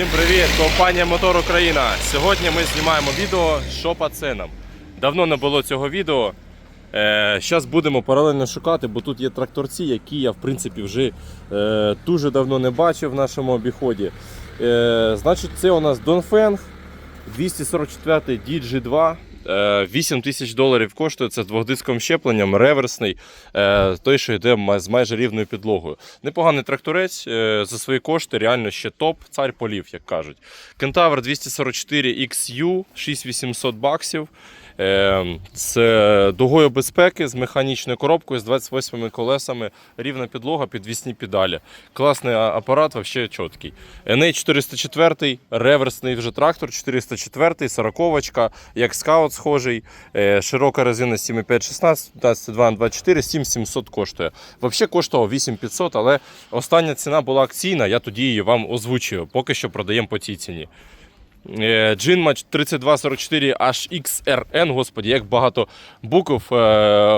Всім привіт! Компанія Мотор Україна. Сьогодні ми знімаємо відео, що по ценам. Давно не було цього відео. Зараз будемо паралельно шукати, бо тут є тракторці, які я в принципі вже е, дуже давно не бачив в нашому обіході. Е, значить, це у нас Донфенг 244 DG2. Е, 8 тисяч доларів коштує це з двохдисковим щепленням, реверсний, е, той, що йде з майже рівною підлогою. Непоганий тракторець е, за свої кошти, реально ще топ, цар полів, як кажуть. Кентавр 244 XU, 6800 баксів. Е, З дугою безпеки, з механічною коробкою, з 28 колесами, рівна підлога, підвісні педалі. Класний апарат, взагалі чіткий. NA404, реверсний вже трактор, 404, 40 як скаут схожий, е, широка резина 7,5-16, 15,2 24, 7700 коштує. Взагалі коштував 8500, але остання ціна була акційна, я тоді її вам озвучую. Поки що продаємо по цій ціні. Джинма 3244 HXRN, господі, як багато букв е,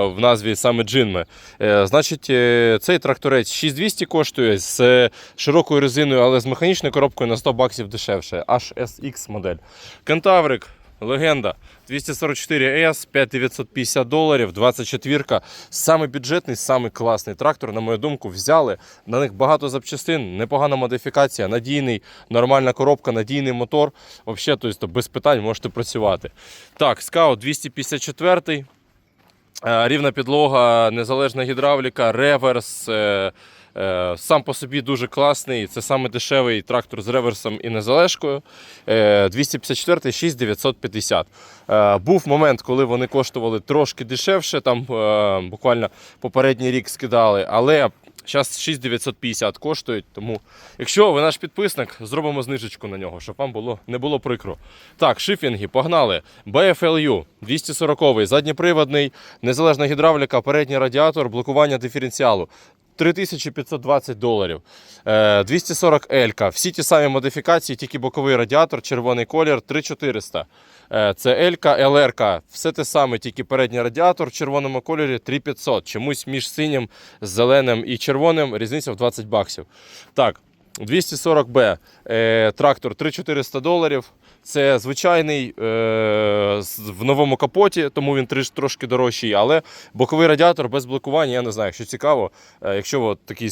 в назві саме Джинми. Е, Значить, е, цей тракторець 6200 коштує з широкою резиною, але з механічною коробкою на 100 баксів дешевше. HSX модель. Кентаврик, легенда. 244S, 5950 доларів, 24-ка. Саме бюджетний, саме класний трактор, на мою думку, взяли. На них багато запчастин, непогана модифікація, надійний, нормальна коробка, надійний мотор. Взагалі, тобто, без питань можете працювати. Так, скаут 254. Е, Рівна підлога, незалежна гідравліка, реверс. Е, е, Сам по собі дуже класний. Це саме дешевий трактор з реверсом і незалежкою. Е, 254 6950. Е, Був момент, коли вони коштували трошки дешевше, там е, буквально попередній рік скидали, але зараз 6950 коштують. Тому, якщо ви наш підписник, зробимо знижечку на нього, щоб вам було не було прикро. Так, шифінги, погнали. BFLU 240 задніприводний, незалежна гідравліка, передній радіатор, блокування диференціалу. 3520 доларів. Е, 240 Елька. Всі ті самі модифікації, тільки боковий радіатор, червоний колір 3400. Е, Це Елька, ЛРК. Все те саме, тільки передній радіатор в червоному кольорі 3500. Чомусь між синім, зеленим і червоним різниця в 20 баксів. Так, 240B. Е, трактор 3400 доларів. Це звичайний е, в новому капоті, тому він трошки дорожчий, але боковий радіатор без блокування, я не знаю, якщо цікаво. Е, якщо от такий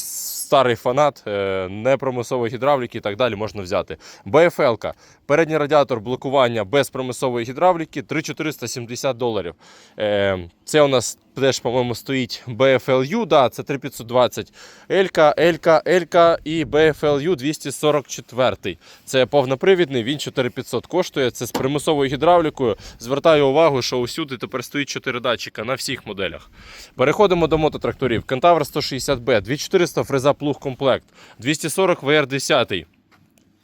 старий фанат, е, непромисової гідравліки і так далі, можна взяти. BFL, передній радіатор блокування без промислової гідравліки 3470 доларів. Е, це у нас теж, по-моєму, стоїть BFLU, да, це 3520. Елька, Елька, Елька і BFLU 244. Це повнопривідний, він 4500 коштує. Це з примусовою гідравлікою. Звертаю увагу, що усюди тепер стоїть 4 датчика на всіх моделях. Переходимо до мототракторів. Кентавр 160B, 2400 фреза плуг комплект, 240 VR10. Е,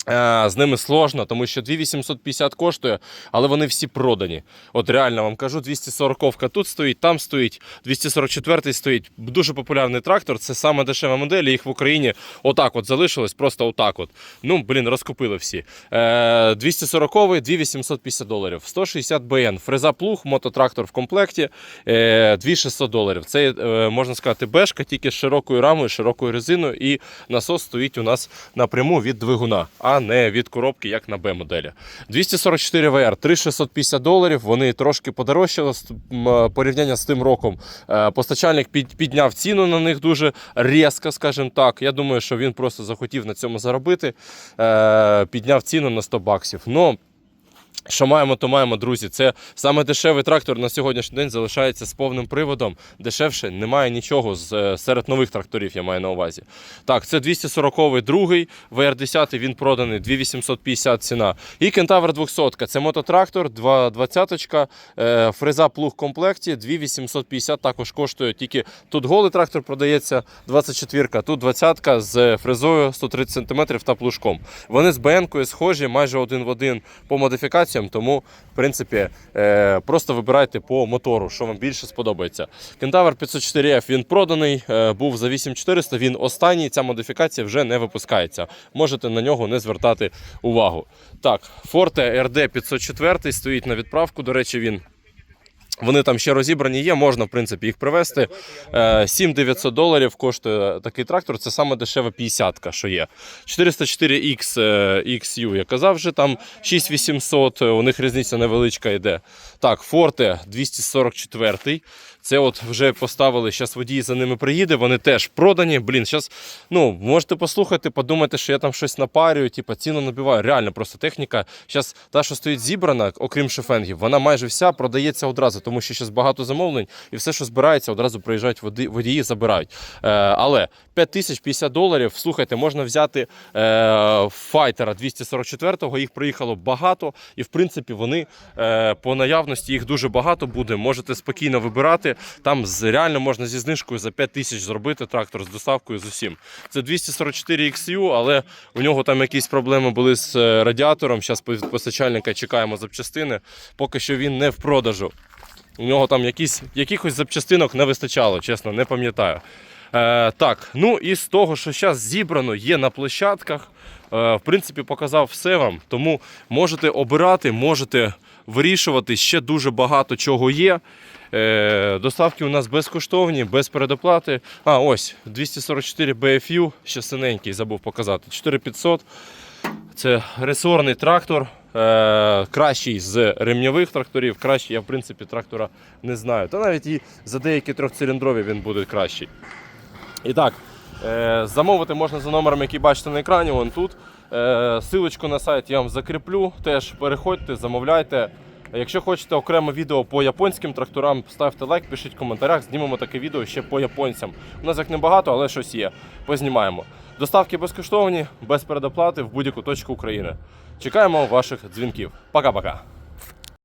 З ними сложно, тому що 2850 коштує, але вони всі продані. От реально вам кажу, 240-ка тут стоїть, там стоїть, 244 стоїть. Дуже популярний трактор. Це саме дешева модель. Їх в Україні отак от залишилось, просто отак от. Ну, блін, розкупили всі. Е, 240 2850 доларів. 160 БН. Фреза плуг, мототрактор в комплекті. Е, 2600 доларів. Це, е, можна сказати, бешка, тільки з широкою рамою, широкою резиною, і насос стоїть у нас напряму від двигуна, а не від коробки, як на Б-моделі. 244 VR, 3650 доларів. Вони трошки подорожчали з порівняння з тим роком. Е, Постачальник підняв ціну на них дуже різко, скажімо так. Я думаю, що він просто захотів на цьому заробити. Е, Підняв ціну на 100 баксів. Ну, що маємо, то маємо, друзі. Це саме дешевий трактор на сьогоднішній день залишається з повним приводом. Дешевше немає нічого з, е, серед нових тракторів, я маю на увазі. Так, це 240-й другий, VR10 він проданий, 2850 ціна. І Кентавр 200 це мототрактор, 20-ка, е, фреза плуг комплекті, 2850 також коштує. Тільки тут голий трактор продається 24-ка, тут 20-ка з фрезою 130 см та плужком. Вони з БН-кою схожі майже один в один по модифікаціям, тому, в принципі, е, просто вибирайте по мотору, що вам більше сподобається. Кентавр 504F він проданий, е, був за 8400, він останній, ця модифікація вже не випускається. Можете на нього не звертати увагу. Так, Forte RD 504 стоїть на відправку, до речі, він Вони там ще розібрані є, можна в принципі їх привезти. Е, 7900 доларів коштує такий трактор. Це саме дешева 50-ка, що є. 404X е, XU, я казав вже там 6800, е, у них різниця невеличка йде. Так, Forte 244. Це от вже поставили, зараз водій за ними приїде, вони теж продані. Блін, зараз ну, можете послухати, подумати, що я там щось напарюю, типу, ціну набиваю. Реально, просто техніка. Зараз та, що стоїть зібрана, окрім шефенгів, вона майже вся продається одразу, тому що зараз багато замовлень, і все, що збирається, одразу приїжджають води, водії, забирають. Е, але 5050 доларів, слухайте, можна взяти е, файтера 244-го, їх приїхало багато, і в принципі вони е, по наявності їх дуже багато буде. Можете спокійно вибирати. Там реально можна зі знижкою за 5 тисяч зробити трактор з доставкою з усім. Це 244 XU, але у нього там якісь проблеми були з е, радіатором. Зараз постачальника чекаємо запчастини. Поки що він не в продажу. У нього там якісь, якихось запчастинок не вистачало, чесно, не пам'ятаю. Е, так, ну і з того, що зараз зібрано, є на площадках. Е, в принципі, показав все вам. Тому можете обирати, можете вирішувати. Ще дуже багато чого є. Е, доставки у нас безкоштовні, без передоплати. А, ось 244 BFU, ще синенький, забув показати. 4500. Це ресорний трактор, кращий з ремньових тракторів. Кращий я, в принципі, трактора не знаю. Та навіть і за деякі трьохциліндрові він буде кращий. І так, е, замовити можна за номером, який бачите на екрані, вон тут. Е, силочку на сайт я вам закріплю. Теж переходьте, замовляйте. Якщо хочете окреме відео по японським тракторам, ставте лайк, пишіть в коментарях, знімемо таке відео ще по японцям. У нас як небагато, але щось є. Познімаємо. Доставки безкоштовні, без передоплати в будь-яку точку України. Чекаємо ваших дзвінків. Пока-пока.